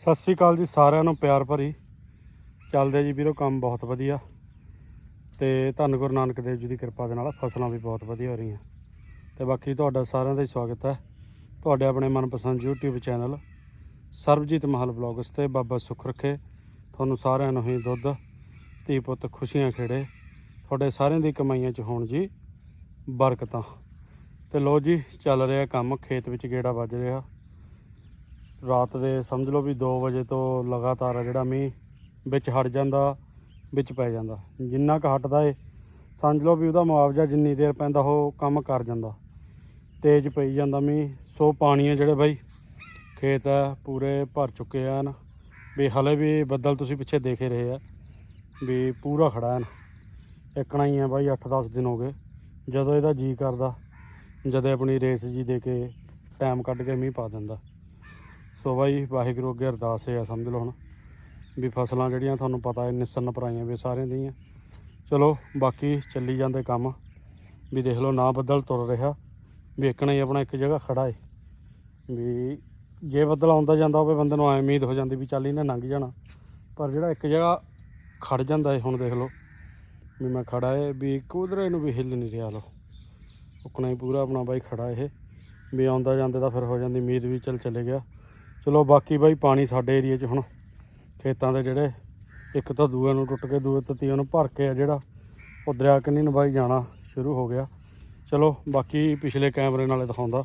ਸਤਿ ਸ੍ਰੀ ਅਕਾਲ ਜੀ ਸਾਰਿਆਂ ਨੂੰ, ਪਿਆਰ ਭਰੀ। ਚੱਲਦੇ ਜੀ ਵੀਰੋ, ਕੰਮ ਬਹੁਤ ਵਧੀਆ। ਤੇ ਧੰਨ ਗੁਰੂ ਨਾਨਕ ਦੇਵ ਜੀ ਦੀ ਕਿਰਪਾ ਦੇ ਨਾਲ ਫਸਲਾਂ ਵੀ ਬਹੁਤ ਵਧੀਆ ਹੋ ਰਹੀਆਂ। ਤੇ ਬਾਕੀ ਤੁਹਾਡਾ ਸਾਰਿਆਂ ਦਾ ਹੀ ਸਵਾਗਤ ਹੈ। ਤੁਹਾਡੇ ਆਪਣੇ ਮਨਪਸੰਦ YouTube ਚੈਨਲ, ਸਰਬਜੀਤ ਮਹਲ ਵਲੌਗਸ ਤੇ ਬਾਬਾ ਸੁੱਖ ਰੱਖੇ। ਤੁਹਾਨੂੰ ਸਾਰਿਆਂ ਨੂੰ ਹੀ ਦੁੱਧ, ਧੀ ਪੁੱਤ ਖੁਸ਼ੀਆਂ ਖੇੜੇ। ਤੁਹਾਡੇ ਸਾਰਿਆਂ ਦੀ ਕਮਾਈਆਂ 'ਚ ਹੋਣ ਜੀ ਬਰਕਤਾਂ। ਤੇ ਲੋ ਜੀ, ਚੱਲ ਰਿਹਾ ਕੰਮ, ਖੇਤ ਵਿੱਚ ਗੇੜਾ ਵੱਜ ਰਿਹਾ। ਰਾਤ ਦੇ ਸਮਝ ਲਓ ਵੀ 2 ਵਜੇ ਤੋਂ ਲਗਾਤਾਰ ਜਿਹੜਾ ਮੀਂਹ ਵਿੱਚ ਹਟ ਜਾਂਦਾ, ਵਿੱਚ ਪੈ ਜਾਂਦਾ। ਜਿੰਨਾ ਕੁ ਹਟਦਾ ਏ, ਸਮਝ ਲਓ ਵੀ ਉਹਦਾ ਮੁਆਵਜ਼ਾ ਜਿੰਨੀ ਦੇਰ ਪੈਂਦਾ ਉਹ ਕੰਮ ਕਰ ਜਾਂਦਾ। ਤੇਜ਼ ਪਈ ਜਾਂਦਾ ਮੀਂਹ, ਸੋ ਪਾਣੀ ਹੈ ਜਿਹੜੇ ਬਾਈ ਖੇਤ ਹੈ ਪੂਰੇ ਭਰ ਚੁੱਕੇ ਹਨ ਵੀ ਹਲੇ ਵੀ ਬੱਦਲ ਤੁਸੀਂ ਪਿੱਛੇ ਦੇਖ ਹੀ ਰਹੇ ਆ, ਵੀ ਪੂਰਾ ਖੜਾ ਹੈ ਇੱਕਣਾ ਹੀ ਹੈ ਬਾਈ 8-10 ਦਿਨ ਹੋ ਗਏ। ਜਦੋਂ ਇਹਦਾ ਜੀ ਕਰਦਾ, ਜਦੋਂ ਆਪਣੀ ਰੇਸ ਜੀ ਦੇ ਕੇ ਟਾਈਮ ਕੱਢ ਕੇ ਮੀਂਹ ਪਾ ਦਿੰਦਾ। ਸੋ ਬਾਈ, ਵਾਹਿਗੁਰੂ ਅੱਗੇ ਅਰਦਾਸ ਹੈ, ਸਮਝ ਲਓ ਹੁਣ ਵੀ ਫਸਲਾਂ ਜਿਹੜੀਆਂ ਤੁਹਾਨੂੰ ਪਤਾ ਹੈ, ਨਿਸਰਨ ਪਰਾਈਆਂ ਵੀ ਸਾਰਿਆਂ ਦੀਆਂ। ਚਲੋ, ਬਾਕੀ ਚੱਲੀ ਜਾਂਦੇ ਕੰਮ। ਵੀ ਦੇਖ ਲਓ, ਨਾ ਬੱਦਲ ਤੁਰ ਰਿਹਾ। ਵੀ ਇੱਕਣਾ ਹੀ ਆਪਣਾ ਇੱਕ ਜਗ੍ਹਾ ਖੜਾ ਹੈ ਵੀ ਜੇ ਬੱਦਲ ਆਉਂਦਾ ਜਾਂਦਾ ਹੋਵੇ, ਬੰਦੇ ਨੂੰ ਐ ਉਮੀਦ ਹੋ ਜਾਂਦੀ ਵੀ ਚੱਲ ਇਹਨੇ ਲੰਘ ਜਾਣਾ। ਪਰ ਜਿਹੜਾ ਇੱਕ ਜਗ੍ਹਾ ਖੜ ਜਾਂਦਾ ਏ, ਹੁਣ ਦੇਖ ਲਓ। ਵੀ ਮੈਂ ਖੜਾ ਏ, ਵੀ ਕੁਦਰੇ ਨੂੰ ਵੀ ਹਿੱਲ ਨਹੀਂ ਰਿਹਾ ਲੋ। ਉੱਕਣਾ ਹੀ ਪੂਰਾ ਆਪਣਾ ਬਾਈ ਖੜਾ ਇਹ। ਵੀ ਆਉਂਦਾ ਜਾਂਦੇ ਤਾਂ ਫਿਰ ਹੋ ਜਾਂਦੀ, ਉਮੀਦ ਵੀ ਚੱਲ ਚਲੇ ਗਿਆ। ਚਲੋ ਬਾਕੀ ਬਾਈ ਪਾਣੀ ਸਾਡੇ ਏਰੀਆ 'ਚ ਹੁਣ ਖੇਤਾਂ ਦੇ ਜਿਹੜੇ ਇੱਕ ਤਾਂ ਦੂਏ ਨੂੰ ਟੁੱਟ ਕੇ ਦੂਏ ਤੋਂ ਤੀਏ ਨੂੰ ਭਰ ਕੇ ਆ ਜਿਹੜਾ ਉਹ ਦਰਿਆ ਕੰਨੀ ਨੂੰ ਬਾਈ ਜਾਣਾ ਸ਼ੁਰੂ ਹੋ ਗਿਆ। ਚਲੋ ਬਾਕੀ ਪਿਛਲੇ ਕੈਮਰੇ ਨਾਲੇ ਦਿਖਾਉਂਦਾ।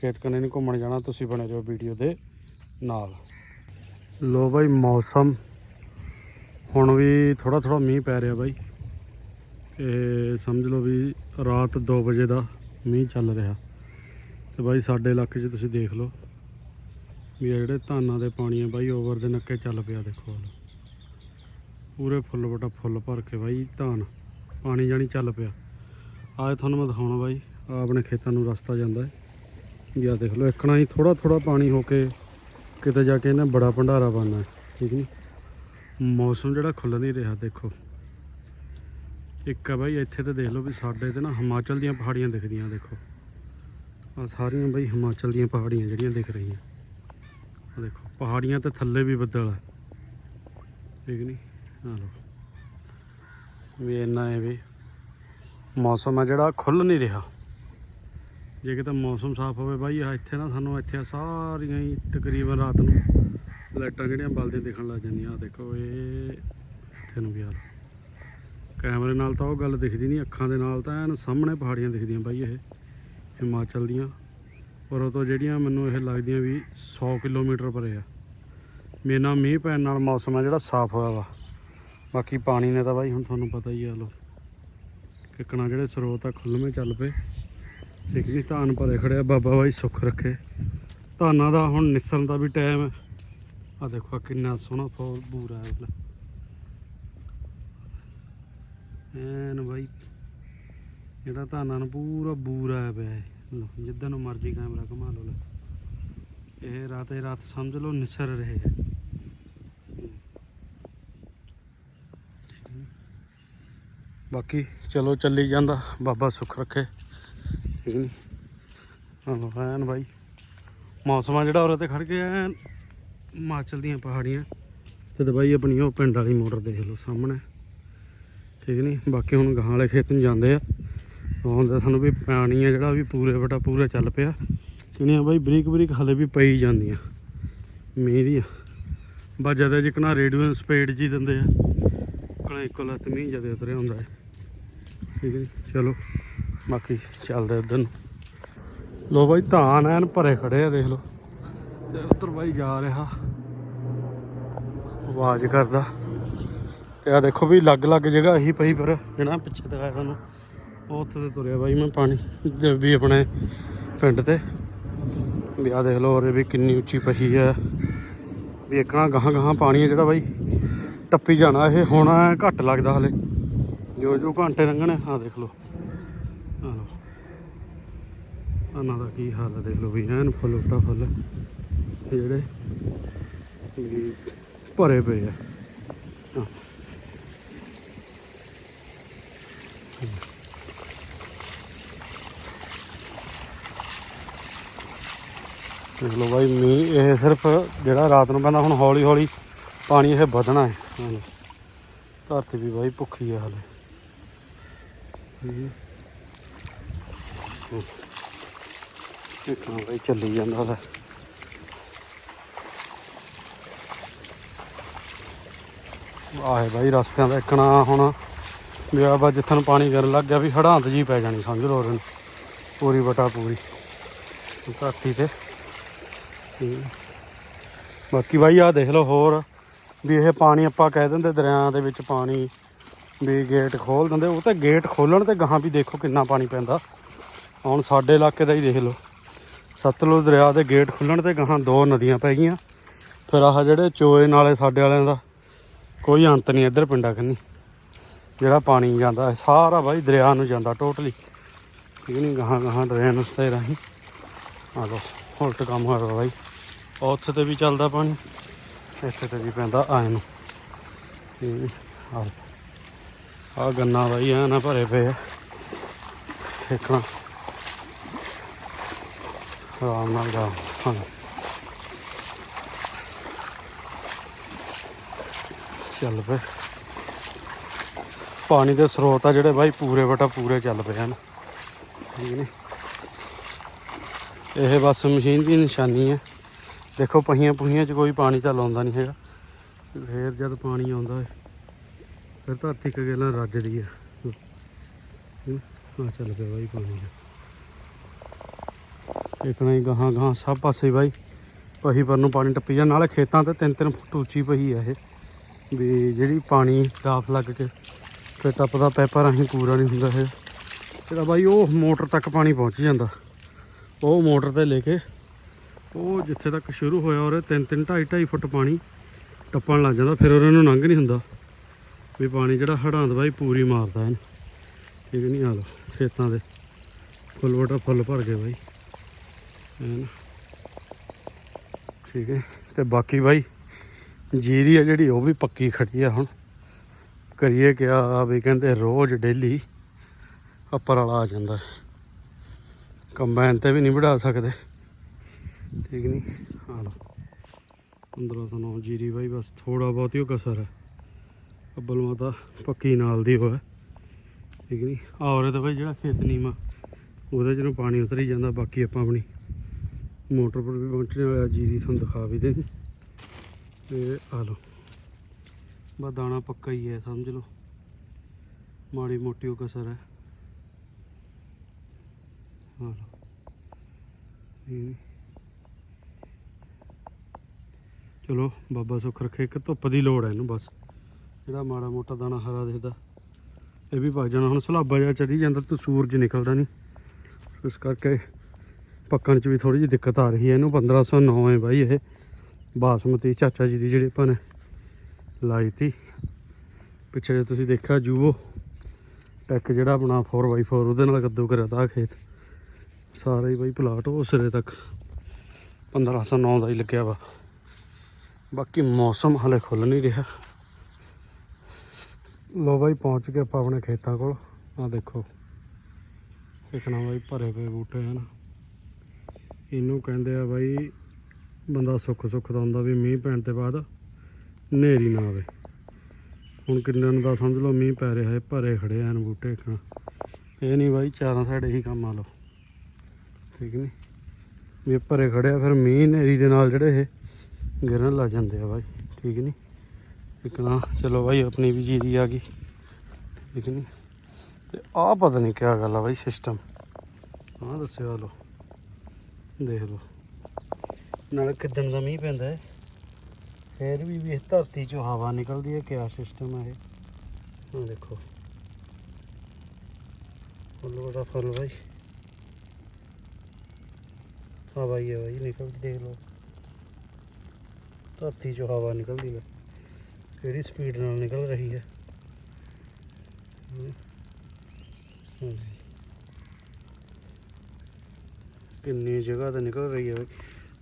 ਖੇਤ ਕੰਨੀ ਨੂੰ ਘੁੰਮਣ ਜਾਣਾ, ਤੁਸੀਂ ਬਣੇ ਰਹੋ ਵੀਡੀਓ ਦੇ ਨਾਲ। ਲੋ ਬਾਈ ਮੌਸਮ। ਹੁਣ ਵੀ ਥੋੜਾ ਥੋੜਾ ਮੀਂਹ ਪੈ ਰਿਹਾ ਬਾਈ। ਇਹ ਸਮਝ ਲਓ ਵੀ ਰਾਤ 2 ਵਜੇ ਦਾ ਮੀਂਹ ਚੱਲ ਰਿਹਾ। ਤੇ ਬਾਈ ਸਾਡੇ ਇਲਾਕੇ 'ਚ ਤੁਸੀਂ ਦੇਖ ਲਓ। ਵੀ ਇਹ ਜਿਹੜੇ ਧਾਨਾਂ ਦੇ ਪਾਣੀ ਆ ਬਾਈ ਓਵਰ ਦੇ ਨੱਕੇ ਚੱਲ ਪਿਆ ਦੇਖੋ ਹਾਲ ਪੂਰੇ ਫੁੱਲ ਬਟਾ ਫੁੱਲ ਭਰ ਕੇ ਬਾਈ, ਧਾਨ। ਪਾਣੀ ਜਾਣੀ ਚੱਲ ਪਿਆ। ਆਏ ਤੁਹਾਨੂੰ ਮੈਂ ਦਿਖਾਉਣਾ ਬਾਈ। ਆਪਣੇ ਖੇਤਾਂ ਨੂੰ ਰਸਤਾ ਜਾਂਦਾ ਹੈ। ਵੀ ਦੇਖ ਲਓ, ਇੱਕਣਾ ਹੀ ਥੋੜਾ ਥੋੜਾ ਪਾਣੀ ਹੋ ਕੇ ਕਿਤੇ ਜਾ ਕੇ ਇਹਨੇ ਬੜਾ ਭੰਡਾਰਾ ਬਣਨਾ ਠੀਕ ਨਹੀਂ ਮੌਸਮ ਜਿਹੜਾ ਖੁੱਲ ਨਹੀਂ ਰਿਹਾ, ਦੇਖੋ। ਇੱਕ ਆ ਬਾਈ, ਇੱਥੇ ਤੇ ਦੇਖ ਲਓ ਵੀ ਸਾਡੇ ਤੇ ਨਾ ਹਿਮਾਚਲ ਦੀਆਂ ਪਹਾੜੀਆਂ ਦਿਖਦੀਆਂ, ਦੇਖੋ। ਆ ਸਾਰੀਆਂ ਬਾਈ ਹਿਮਾਚਲ ਦੀਆਂ ਪਹਾੜੀਆਂ ਜਿਹੜੀਆਂ ਦਿਖ ਰਹੀਆਂ। ਦੇਖੋ, ਪਹਾੜੀਆਂ ਤੇ ਥੱਲੇ ਵੀ ਬੱਦਲ ਆ। ਠੀਕ ਨਹੀਂ ਆ ਲੋ ਵੀ ਇੰਨਾ ਹੈ ਵੀ ਮੌਸਮ ਆ ਜਿਹੜਾ, ਖੁੱਲ ਨਹੀਂ ਰਿਹਾ। ਜੇ ਕਿਤੇ ਮੌਸਮ ਸਾਫ਼ ਹੋਵੇ ਬਾਈ ਆ ਇੱਥੇ ਨਾ ਸਾਨੂੰ ਇੱਥੇ ਸਾਰੀਆਂ ਹੀ ਤਕਰੀਬਨ ਰਾਤ ਨੂੰ ਲਾਈਟਾਂ ਜਿਹੜੀਆਂ ਬਲਦੀਆਂ ਦਿਖਣ ਲੱਗ ਜਾਂਦੀਆਂ। ਆ ਦੇਖੋ, ਇਹ ਇੱਥੇ ਨੂੰ ਵੀ ਆ ਕੈਮਰੇ ਨਾਲ ਤਾਂ ਉਹ ਗੱਲ ਦਿਖਦੀ ਨਹੀਂ ਅੱਖਾਂ ਦੇ ਨਾਲ ਤਾਂ ਐਨ ਸਾਹਮਣੇ ਪਹਾੜੀਆਂ ਦਿਖਦੀਆਂ ਬਾਈ ਇਹ, ਹਿਮਾਚਲ ਦੀਆਂ। ਪਰ ਉਹ ਤੋਂ ਜਿਹੜੀਆਂ ਮੈਨੂੰ ਇਹ ਲੱਗਦੀਆਂ ਵੀ 100 ਕਿਲੋਮੀਟਰ ਪਰੇ ਆ। ਮੇਰੇ ਨਾਲ ਮੀਂਹ ਪੈਣ ਨਾਲ ਮੌਸਮ ਹੈ ਜਿਹੜਾ ਸਾਫ਼ ਹੋਇਆ ਵਾ। ਬਾਕੀ ਪਾਣੀ ਨੇ ਤਾਂ ਬਾਈ ਹੁਣ ਤੁਹਾਨੂੰ ਪਤਾ ਹੀ ਆ ਲੋ ਕਿੱਕਣਾ ਜਿਹੜੇ ਸਰੋਤ ਆ ਖੁੱਲਵੇਂ ਚੱਲ ਪਏ। ਠੀਕ ਨਹੀਂ ਧਾਨ ਭਰੇ ਖੜਿਆ ਬਾਬਾ ਬਾਈ ਸੁੱਖ ਰੱਖੇ। ਧਾਨਾਂ ਦਾ ਹੁਣ ਨਿਸਰਨ ਦਾ ਵੀ ਟਾਈਮ ਹੈ ਆ ਦੇਖੋ ਕਿੰਨਾ ਸੋਹਣਾ ਫੁੱਲ ਬੂਰਾ ਹੈ ਉਹਦਾ ਐਨ ਬਾਈ ਜਿਹੜਾ ਧਾਨਾਂ ਨੂੰ ਪੂਰਾ ਬੂਰ ਆਇਆ ਪਿਆ ਹੈ ਜਿੱਦਾਂ ਨੂੰ ਮਰਜ਼ੀ ਕੈਮਰਾ ਘੁਮਾ ਲਓ ਇਹ ਰਾਤੇ ਰਾਤ ਸਮਝ ਲਓ ਨਿਸਰ ਰਹੇ ਹੈ ਬਾਕੀ ਚਲੋ ਚੱਲੀ ਜਾਂਦਾ, ਬਾਬਾ ਸੁੱਖ ਰੱਖੇ। ਠੀਕ ਨਹੀਂ ਹਾਂ ਐਨ ਬਾਈ। ਮੌਸਮ ਆ ਜਿਹੜਾ ਉਰੇ ਤੇ ਖੜ ਕੇ ਐਨ ਹਿਮਾਚਲ ਦੀਆਂ ਪਹਾੜੀਆਂ। ਤੇ ਤੇ ਬਾਈ ਆਪਣੀ ਉਹ ਪਿੰਡ ਵਾਲੀ ਮੋਟਰ ਦੇਖ ਲਓ ਸਾਹਮਣੇ। ਠੀਕ ਨਹੀਂ ਬਾਕੀ ਹੁਣ ਗਾਂ ਵਾਲੇ ਖੇਤ ਨੂੰ ਜਾਂਦੇ ਆ। ਹੁੰਦਾ ਸਾਨੂੰ ਵੀ ਪਾਣੀ ਆ ਜਿਹੜਾ ਵੀ ਪੂਰੇ ਵਟਾ ਪੂਰਾ ਚੱਲ ਪਿਆ। ਕਿਣੀਆਂ ਬਾਈ ਬਰੀਕ ਬਰੀਕ ਹਲੇ ਵੀ ਪਈ ਜਾਂਦੀਆਂ। ਮੀਂਹ ਦੀਆਂ। ਬਸ ਜਦ ਜਿਕਣਾ ਰੇਡੀਓ ਸਪੀਡ ਜੀ ਦਿੰਦੇ ਆ ਕਣਾ ਇੱਕੋ ਲੱਤ ਮੀਂਹ ਜਦੇ ਉਤਰਿਆ ਹੁੰਦਾ ਹੈ। ਠੀਕ ਹੈ ਜੀ, ਚਲੋ ਬਾਕੀ ਚੱਲਦੇ ਉਧਰ ਨੂੰ। ਲੋ ਬਾਈ ਧਾਨ ਐਨ ਭਰੇ ਖੜੇ ਆ ਦੇਖ ਲਓ। ਤੇ ਉੱਧਰ ਬਾਈ ਜਾ ਰਿਹਾ। ਆਵਾਜ਼ ਕਰਦਾ। ਤੇ ਆ ਦੇਖੋ ਵੀ ਅਲੱਗ-ਅਲੱਗ ਜਗ੍ਹਾ ਹੀ ਪਈ ਪਰ ਜਿਹੜਾ ਪਿੱਛੇ ਦਿਖਾਇਆ ਤੁਹਾਨੂੰ। ਉਹ ਉੱਥੇ ਤੇ ਤੁਰਿਆ ਬਾਈ ਮੈਂ ਪਾਣੀ ਤੇ ਵੀ ਆਪਣੇ ਪਿੰਡ ਤੇ। ਵੀ ਆ ਦੇਖ ਲਓ ਔਰ ਵੀ ਕਿੰਨੀ ਉੱਚੀ ਪਹੀ ਹੈ ਵੀ ਇੱਕਣਾ ਗਾਹਾਂ ਗਾਹਾਂ ਪਾਣੀ ਹੈ ਜਿਹੜਾ ਬਾਈ। ਟੱਪੀ ਜਾਣਾ ਇਹ, ਹੁਣ ਘੱਟ ਲੱਗਦਾ ਹਲੇ। ਜੋ ਜੋ ਘੰਟੇ ਲੰਘਣੇ ਆ ਦੇਖ ਲਓ। ਆ ਲਓ। ਇਹਨਾਂ ਦਾ ਕੀ ਹਾਲ ਹੈ ਦੇਖ ਲਓ ਵੀ ਐਨ ਫੁੱਲ ਉੱਟਾ ਫੁੱਲ। ਜਿਹੜੇ ਭਰੇ ਪਏ ਆ। ਆਹ। ਦੇਖ ਲਓ ਬਾਈ, ਮੀਂਹ, ਇਹ ਸਿਰਫ ਜਿਹੜਾ ਰਾਤ ਨੂੰ ਪੈਂਦਾ, ਹੁਣ ਹੌਲੀ ਹੌਲੀ ਪਾਣੀ ਇਹ ਵਧਣਾ ਹੈ। ਧਰਤੀ ਵੀ ਬਾਈ ਭੁੱਖੀ ਹੈ। ਹਾਲੇ ਇੱਕ ਬਾਈ, ਚੱਲੀ ਜਾਂਦਾ ਹੈ ਆਏ ਬਾਈ, ਰਸਤਿਆਂ ਦਾ ਇੱਕਣਾ ਹੁਣ। ਵੀ ਆ ਬਾ ਜਿੱਥਣ ਪਾਣੀ ਗਿਰਨ ਲੱਗ ਗਿਆ ਵੀ ਹੜਾਂਤ ਜੀ ਪੈ ਜਾਣੀ, ਸਮਝ ਲਓ ਉਹਨੂੰ। ਪੂਰੀ ਬਟਾ ਪੂਰੀ ਧਰਤੀ ਤੇ ਤੇ ਬਾਕੀ ਬਾਈ ਆ ਦੇਖ ਲਓ ਹੋਰ ਵੀ ਇਹ ਪਾਣੀ ਆਪਾਂ ਕਹਿ ਦਿੰਦੇ ਦਰਿਆ ਦੇ ਵਿੱਚ ਪਾਣੀ ਵੀ ਗੇਟ ਖੋਲ ਦਿੰਦੇ, ਉਹ ਤਾਂ ਗੇਟ ਖੋਲਣ ਤੇ ਗਾਹਾਂ ਵੀ ਦੇਖੋ ਕਿੰਨਾ ਪਾਣੀ ਪੈਂਦਾ। ਹੁਣ ਸਾਡੇ ਇਲਾਕੇ ਦਾ ਹੀ ਦੇਖ ਲਓ। ਸਤਲੁਜ ਦਰਿਆ ਦੇ ਗੇਟ ਖੁੱਲਣ ਤੇ ਗਾਹਾਂ ਦੋ ਨਦੀਆਂ ਪੈ ਗਈਆਂ। ਫਿਰ ਆਹ ਜਿਹੜੇ ਚੋਏ ਨਾਲੇ ਸਾਡੇ ਵਾਲਿਆਂ ਦਾ ਕੋਈ ਅੰਤ ਨਹੀਂ ਇੱਧਰ ਪਿੰਡਾਂ ਕੰਨੀ ਜਿਹੜਾ ਪਾਣੀ ਜਾਂਦਾ ਹੈ, ਸਾਰਾ ਬਾਈ ਦਰਿਆ ਨੂੰ ਜਾਂਦਾ ਟੋਟਲੀ। ਠੀਕ ਨਹੀਂ ਗਾਹਾਂ ਗਾਹਾਂ ਦਰਿਆ ਨੂੰ ਤੇ ਰਾਹੀਂ ਆ ਲੋ ਉਲਟ ਕੰਮ ਹੋਇਆ ਬਾਈ। ਉੱਥੇ ਤੇ ਵੀ ਚੱਲਦਾ ਪਾਣੀ, ਇੱਥੇ ਤੇ ਵੀ ਪੈਂਦਾ ਆਏ ਨੂੰ। ਤੇ ਆ ਗੰਨਾ ਬਾਈ ਆ ਨਾ ਭਰੇ ਪਏ ਆ। ਇੱਕਣਾ ਆਰਾਮ ਨਾਲ ਦਾ ਹਾਂ। ਚੱਲ ਪਏ। ਪਾਣੀ ਦੇ ਸਰੋਤ ਆ ਜਿਹੜੇ ਬਾਈ, ਪੂਰੇ ਵਟਾ ਪੂਰੇ ਚੱਲ ਪਏ ਹਨ। ਠੀਕ ਨੇ? ਇਹ ਬਸ ਮਸ਼ੀਨ ਦੀ ਨਿਸ਼ਾਨੀ ਹੈ ਦੇਖੋ ਪਹੀਆਂ ਪੁਹੀਆਂ 'ਚ ਕੋਈ ਪਾਣੀ ਤਾਂ ਲਾਉਂਦਾ ਨਹੀਂ ਹੈਗਾ। ਫੇਰ ਜਦ ਪਾਣੀ ਆਉਂਦਾ ਹੈ, ਫਿਰ ਧਰਤੀ ਕਗੇਲਾਂ ਰੱਜਦੀ ਹੈ। ਆ ਚੱਲ ਪਿਆ ਬਾਈ ਪਾਣੀ ਦੇਖਣਾ ਹੀ ਗਾਹਾਂ ਗਾਹਾਂ ਸਭ ਪਾਸੇ ਬਾਈ, ਪਹੀ ਪਰ ਨੂੰ ਪਾਣੀ ਟੱਪੀ ਜਾ ਨਾਲੇ ਖੇਤਾਂ ਤੇ 3-3 ਫੁੱਟ ਉੱਚੀ ਪਹੀ ਹੈ ਇਹ। ਵੀ ਜਿਹੜੀ ਪਾਣੀ ਡਾਫ ਲੱਗ ਕੇ ਫਿਰ ਟੱਪਦਾ, ਪੈਪਾਂ ਰਾਹੀਂ ਪੂਰਾ ਨਹੀਂ ਹੁੰਦਾ ਹੈ ਇਹਦਾ ਬਾਈ ਉਹ ਮੋਟਰ ਤੱਕ ਪਾਣੀ ਪਹੁੰਚ ਜਾਂਦਾ। ਉਹ ਮੋਟਰ ਤੇ ਲੈ ਕੇ ਉਹ ਜਿੱਥੇ ਤੱਕ ਸ਼ੁਰੂ ਹੋਇਆ ਉਹਦੇ 3-3 2.5 ਫੁੱਟ ਪਾਣੀ ਟੱਪਣ ਲੱਗ ਜਾਂਦਾ, ਫਿਰ ਉਹਨਾਂ ਨੂੰ ਲੰਘ ਨਹੀਂ ਹੁੰਦਾ। ਵੀ ਪਾਣੀ ਜਿਹੜਾ ਹੜਾਂਦ ਬਾਈ ਪੂਰੀ ਮਾਰਦਾ ਇਹਨੂੰ। ਠੀਕ ਨਹੀਂ ਆ ਲੋ ਖੇਤਾਂ ਦੇ ਫੁੱਲ ਵਟਾ ਫੁੱਲ ਭਰ ਗਏ ਬਾਈ। ਐਨ ਠੀਕ ਹੈ, ਤੇ ਬਾਕੀ ਬਾਈ, ਜੀਰੀ ਆ ਜਿਹੜੀ, ਉਹ ਵੀ ਪੱਕੀ ਖੜੀ ਆ ਹੁਣ। ਕਰੀਏ ਕਿਆ ਵੀ ਕਹਿੰਦੇ ਰੋਜ਼ ਡੇਲੀ ਅੱਪਰ ਵਾਲਾ ਆ ਜਾਂਦਾ। ਹੈ। ਕੰਬਾਈਨ ਤੇ ਵੀ ਨਹੀਂ ਵੜਾ ਸਕਦੇ। ਠੀਕ ਨਹੀਂ ਆ ਲਓ। 1509 ਜੀਰੀ ਬਾਈ, ਬਸ ਥੋੜਾ ਬਹੁਤ ਹੀ ਉਹ ਕਸਰ ਹੈ ਅੱਬਲ ਮਾਤਾ ਪੱਕੀ ਨਾਲ ਦੀ ਹੋਇਆ ਠੀਕ ਨਹੀਂ ਔਰੇ ਤਾਂ ਬਾਈ ਜਿਹੜਾ ਖੇਤ ਨੀਮਾ, ਉਹਦੇ ਚ ਨੂੰ ਪਾਣੀ ਉਤਰ ਹੀ ਜਾਂਦਾ, ਬਾਕੀ ਆਪਾਂ ਆਪਣੀ ਮੋਟਰ ਪਰ ਵੀ ਪਹੁੰਚਣ ਵਾਲਾ ਜੀਰੀ ਤੁਹਾਨੂੰ ਦਿਖਾ ਵੀ ਦੇਣੀ। ਤੇ ਆ ਲਓ। ਬਸ ਦਾਣਾ ਪੱਕਾ ਹੀ ਹੈ, ਸਮਝ ਲਓ। ਮਾੜੀ ਮੋਟੀ ਉਹ ਕਸਰ ਹੈ ਆ ਲਓ। ਇਹ ਚਲੋ, ਬਾਬਾ ਸੁੱਖ ਰੱਖੇ, ਇੱਕ ਧੁੱਪ ਦੀ ਲੋੜ ਹੈ ਇਹਨੂੰ ਬਸ। ਜਿਹੜਾ ਮਾੜਾ ਮੋਟਾ ਦਾਣਾ ਹਰਾ ਦਿਖਦਾ, ਇਹ ਵੀ ਪੱਕ ਜਾਣਾ। ਹੁਣ ਸਲਾਬਾ ਜਿਹਾ ਚੜੀ ਜਾਂਦਾ, ਤੇ ਸੂਰਜ ਨਿਕਲਦਾ ਨਹੀਂ ਇਸ ਕਰਕੇ ਪੱਕਣ 'ਚ ਵੀ ਥੋੜੀ ਜਿਹੀ ਦਿੱਕਤ ਆ ਰਹੀ ਹੈ ਇਹਨੂੰ। 1509 ਹੈ ਬਾਈ ਇਹ। ਬਾਸਮਤੀ ਚਾਚਾ ਜੀ ਦੀ ਜਿਹੜੇ ਆਪਾਂ ਨੇ ਲਾਈ ਤੀ ਪਿੱਛੇ ਜੇ ਤੁਸੀਂ ਦੇਖਿਆ ਜੂਵੋ ਟੈਕ ਜਿਹੜਾ ਆਪਣਾ 4x4 ਉਹਦੇ ਨਾਲ ਕੱਦੂ ਕਰਿਆ ਤਾ ਖੇਤ। ਸਾਰਾ ਹੀ ਬਾਈ ਪਲਾਟ ਉਹ ਸਿਰੇ ਤੱਕ। 1509 ਦਾ ਹੀ ਲੱਗਿਆ ਵਾ। ਬਾਕੀ ਮੌਸਮ ਹਲੇ ਖੁੱਲ ਨਹੀਂ ਰਿਹਾ। ਲੋ ਬਾਈ, ਪਹੁੰਚ ਕੇ ਆਪਾਂ ਆਪਣੇ ਖੇਤਾਂ ਕੋਲ। ਆ ਦੇਖੋ ਦੇਖਣਾ ਬਾਈ ਭਰੇ ਪਏ ਬੂਟੇ ਹਨ। ਇਹਨੂੰ ਕਹਿੰਦੇ ਆ ਬਾਈ, ਬੰਦਾ ਸੁੱਖ ਸੁੱਖ ਦਾ ਹੁੰਦਾ ਵੀ ਮੀਂਹ ਪੈਣ ਤੇ ਬਾਅਦ ਹਨੇਰੀ ਨਾ ਆਵੇ। ਹੁਣ ਕਿੰਨੇ ਦਾ ਸਮਝ ਲਓ ਮੀਂਹ ਪੈ ਰਿਹਾ ਹੈ, ਭਰੇ ਖੜੇ ਹਨ ਬੂਟੇ ਖਾਂ ਇਹ ਨਹੀਂ ਬਾਈ, ਚਾਰਾਂ ਸਾਈਡ ਇਹੀ ਕੰਮ ਆ ਲਓ। ਠੀਕ ਨਹੀਂ? ਵੀ ਭਰੇ ਖੜੇ ਫਿਰ ਮੀਂਹ ਹਨੇਰੀ ਦੇ ਨਾਲ ਜਿਹੜੇ ਇਹ ਗਿਰਨ ਲੱਗ ਜਾਂਦੇ ਆ ਬਾਈ, ਠੀਕ ਨਹੀਂ ਇੱਕ ਚਲੋ ਬਾਈ, ਆਪਣੀ ਵੀ ਜੀਰੀ ਆ ਗਈ, ਠੀਕ ਨਹੀਂ ਤੇ ਆਹ ਪਤਾ ਨਹੀਂ ਕਿਆ ਗੱਲ ਆ ਬਾਈ ਸਿਸਟਮ ਹਾਂ ਦੱਸਿਓ ਲੋ ਦੇਖ ਲਓ। ਨਾਲ ਕਿਦਣ ਦਾ ਮੀਂਹ ਪੈਂਦਾ ਹੈ ਫੇਰ ਵੀ ਵੀ ਧਰਤੀ ਚੋਂ ਹਵਾ ਨਿਕਲਦੀ ਹੈ ਕਿਆ ਸਿਸਟਮ ਹੈ ਇਹ। ਆਹ ਦੇਖੋ। ਫੁੱਲ ਬੜਾ ਫੁੱਲ ਬਾਈ। ਹਵਾ ਹੀ ਹੈ ਬਾਈ, ਨਿਕਲਦੀ ਦੇਖ ਲਓ। ਧਰਤੀ ਚੋਂ ਹਵਾ ਨਿਕਲਦੀ ਹੈ ਕਿਹੜੀ ਸਪੀਡ ਨਾਲ ਨਿਕਲ ਰਹੀ ਹੈ ਕਿੰਨੀ ਜਗ੍ਹਾ ਤੇ ਨਿਕਲ ਰਹੀ ਹੈ ਬਾਈ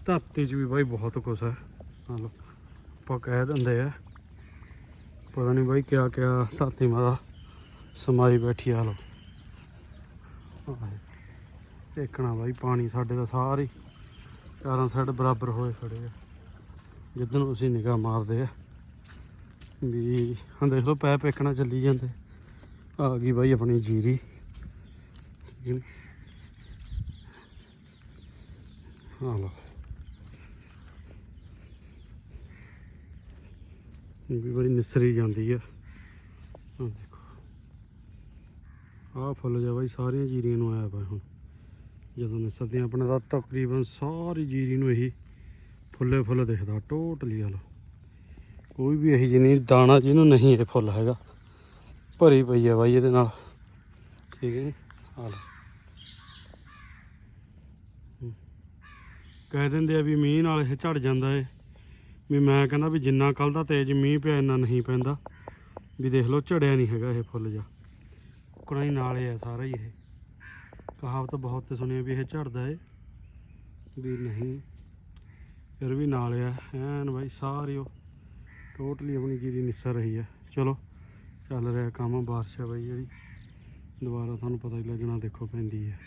ਧਰਤੀ 'ਚ ਵੀ ਬਾਈ ਬਹੁਤ ਕੁਛ ਹੈ ਲਓ, ਆਪਾਂ ਕਹਿ ਦਿੰਦੇ ਆ। ਪਤਾ ਨਹੀਂ ਬਾਈ ਕਿਆ ਕਿਆ ਧਰਤੀ ਮਾਤਾ ਸਮਾਈ ਬੈਠੀ ਆ। ਲੋ ਦੇਖਣਾ ਬਾਈ, ਪਾਣੀ ਸਾਡੇ ਦਾ ਸਾਰੀ ਚਾਰਾਂ ਸਾਈਡ ਬਰਾਬਰ ਹੋਏ ਖੜੇ ਆ। ਜਿੱਦਨ ਅਸੀਂ ਨਿਗਾਹ ਮਾਰਦੇ ਆ, ਵੀ ਹਾਂ ਦੇਖ ਲਓ ਪੈ ਪੇਕਣਾ ਚੱਲੀ ਜਾਂਦੇ। ਆ ਗਈ ਬਾਈ ਆਪਣੀ ਜੀਰੀ। ਠੀਕ ਨੀ? ਆ ਲਓ। ਇਹ ਵੀ ਬੜੀ ਨਿਸਰੀ ਜਾਂਦੀ ਆ। ਆਹ ਦੇਖੋ। ਆਹ ਫੁੱਲ ਜਾ ਬਾਈ, ਸਾਰੀਆਂ ਜੀਰੀਆਂ ਨੂੰ ਆਇਆ ਪਿਆ ਹੁਣ। ਜਦੋਂ ਨਿਸਰਦੀਆਂ, ਆਪਣੇ ਤਾਂ ਤਕਰੀਬਨ ਸਾਰੀ ਜੀਰੀ ਨੂੰ ਇਹੀ ਫੁੱਲੇ ਫੁੱਲ ਦਿਖਦਾ, ਟੋਟਲੀ ਹਲ। ਕੋਈ ਵੀ ਇਹੀ ਜਿਹੀ ਨਹੀਂ, ਦਾਣਾ ਜਿਹਨੂੰ ਨਹੀਂ ਇਹ ਫੁੱਲ ਹੈਗਾ। ਭਰੀ ਪਈ ਹੈ ਬਾਈ ਇਹਦੇ ਨਾਲ। ਠੀਕ ਹੈ ਜੀ, ਆ ਲਓ। ਕਹਿ ਦਿੰਦੇ ਆ ਵੀ ਮੀਂਹ ਨਾਲ ਇਹ ਝੜ ਜਾਂਦਾ ਏ। ਵੀ ਮੈਂ ਕਹਿੰਦਾ ਵੀ ਜਿੰਨਾ ਕੱਲ ਦਾ ਤੇਜ਼ ਮੀਂਹ ਪਿਆ, ਇੰਨਾ ਨਹੀਂ ਪੈਂਦਾ। ਵੀ ਦੇਖ ਲਓ, ਝੜਿਆ ਨਹੀਂ ਹੈਗਾ ਇਹ ਫੁੱਲ ਜਾ ਕੁਣਾ ਹੀ ਨਾਲ ਆ ਸਾਰਾ ਹੀ ਇਹ। ਕਹਾਵਤ ਬਹੁਤ ਤੇ ਸੁਣਿਆ ਵੀ ਇਹ ਝੜਦਾ ਏ। ਵੀ ਨਹੀਂ। ਫਿਰ ਵੀ ਨਾਲ ਆ। ਐਨ ਬਾਈ, ਸਾਰੀ ਉਹ ਟੋਟਲੀ ਆਪਣੀ ਜੀਰੀ ਨਿਸਰ ਰਹੀ ਹੈ ਚਲੋ, ਚੱਲ ਰਿਹਾ ਕੰਮ, ਬਾਰਿਸ਼ ਆ ਬਾਈ ਜਿਹੜੀ। ਦੁਬਾਰਾ ਤੁਹਾਨੂੰ ਪਤਾ ਹੀ ਲੱਗਣਾ ਦੇਖੋ ਪੈਂਦੀ ਹੈ